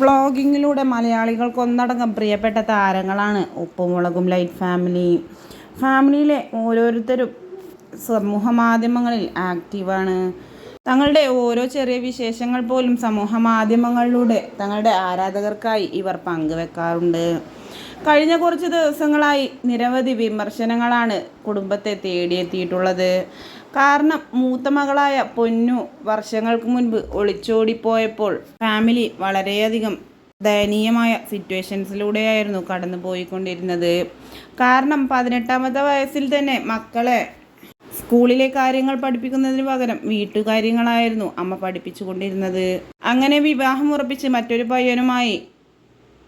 വ്ളോഗിങ്ങിലൂടെ മലയാളികൾക്ക് ഒന്നടങ്കം പ്രിയപ്പെട്ട താരങ്ങളാണ് ഉപ്പുമുളകും ലൈറ്റ് ഫാമിലി ഫാമിലിയിലെ ഓരോരുത്തരും സമൂഹ മാധ്യമങ്ങളിൽ ആക്റ്റീവാണ്. തങ്ങളുടെ ഓരോ ചെറിയ വിശേഷങ്ങൾ പോലും സമൂഹ മാധ്യമങ്ങളിലൂടെ തങ്ങളുടെ ആരാധകർക്കായി ഇവർ പങ്കുവെക്കാറുണ്ട്. കഴിഞ്ഞ കുറച്ച് ദിവസങ്ങളായി നിരവധി വിമർശനങ്ങളാണ് കുടുംബത്തെ തേടിയെത്തിയിട്ടുള്ളത്. കാരണം മൂത്ത മകളായ പൊന്നു വർഷങ്ങൾക്ക് മുൻപ് ഒളിച്ചോടിപ്പോയപ്പോൾ ഫാമിലി വളരെയധികം ദയനീയമായ സിറ്റുവേഷൻസിലൂടെയായിരുന്നു കടന്നു പോയിക്കൊണ്ടിരുന്നത് കാരണം പതിനെട്ടാമത്തെ വയസ്സിൽ തന്നെ മക്കളെ സ്കൂളിലെ കാര്യങ്ങൾ പഠിപ്പിക്കുന്നതിന് പകരം വീട്ടുകാര്യങ്ങളായിരുന്നു അമ്മ പഠിപ്പിച്ചു കൊണ്ടിരുന്നത് അങ്ങനെ വിവാഹം ഉറപ്പിച്ച് മറ്റൊരു പയ്യനുമായി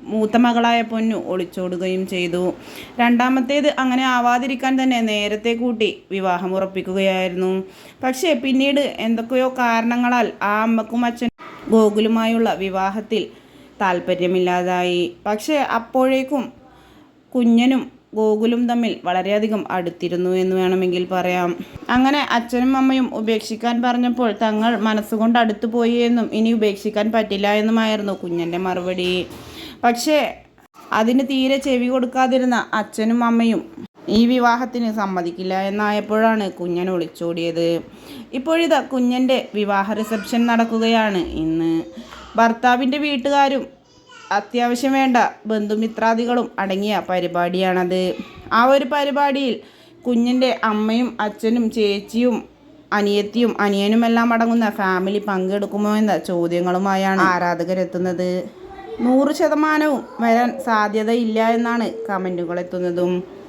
മൂത്ത മകളായ പൊന്നു ഒളിച്ചോടുകയും ചെയ്തു. രണ്ടാമത്തേത് അങ്ങനെ ആവാതിരിക്കാൻ തന്നെ നേരത്തെ കൂട്ടി വിവാഹം ഉറപ്പിക്കുകയായിരുന്നു. പക്ഷേ പിന്നീട് എന്തൊക്കെയോ കാരണങ്ങളാൽ ആ അമ്മക്കും അച്ഛൻ ഗോകുലുമായുള്ള വിവാഹത്തിൽ താല്പര്യമില്ലാതായി പക്ഷേ അപ്പോഴേക്കും കുഞ്ഞനും ഗോകുലും തമ്മിൽ വളരെയധികം അടുത്തിരുന്നു എന്ന് വേണമെങ്കിൽ പറയാം. അങ്ങനെ അച്ഛനും അമ്മയും ഉപേക്ഷിക്കാൻ പറഞ്ഞപ്പോൾ തങ്ങൾ മനസ്സുകൊണ്ട് അടുത്തു പോയി എന്നും ഇനി ഉപേക്ഷിക്കാൻ പറ്റില്ല എന്നുമായിരുന്നു കുഞ്ഞന്റെ മറുപടി. പക്ഷേ അതിന് തീരെ ചെവി കൊടുക്കാതിരുന്ന അച്ഛനും അമ്മയും ഈ വിവാഹത്തിന് സമ്മതിക്കില്ല എന്നായപ്പോഴാണ് കുഞ്ഞൻ ഒളിച്ചോടിയത്. ഇപ്പോഴിതാ കുഞ്ഞന്റെ വിവാഹ റിസപ്ഷൻ നടക്കുകയാണ് ഇന്ന്. ഭർത്താവിന്റെ വീട്ടുകാരും അത്യാവശ്യം വേണ്ട ബന്ധുമിത്രാദികളും അടങ്ങിയ പരിപാടിയാണത്. ആ ഒരു പരിപാടിയിൽ കുഞ്ഞിന്റെ അമ്മയും അച്ഛനും ചേച്ചിയും അനിയത്തിയും അനിയനും എല്ലാം അടങ്ങുന്ന ഫാമിലി പങ്കെടുക്കുമോ എന്ന ചോദ്യങ്ങളുമായാണ് ആരാധകരെത്തുന്നത്. നൂറ് ശതമാനവും വരാൻ സാധ്യതയില്ല എന്നാണ് കമന്റുകൾ എത്തുന്നതും.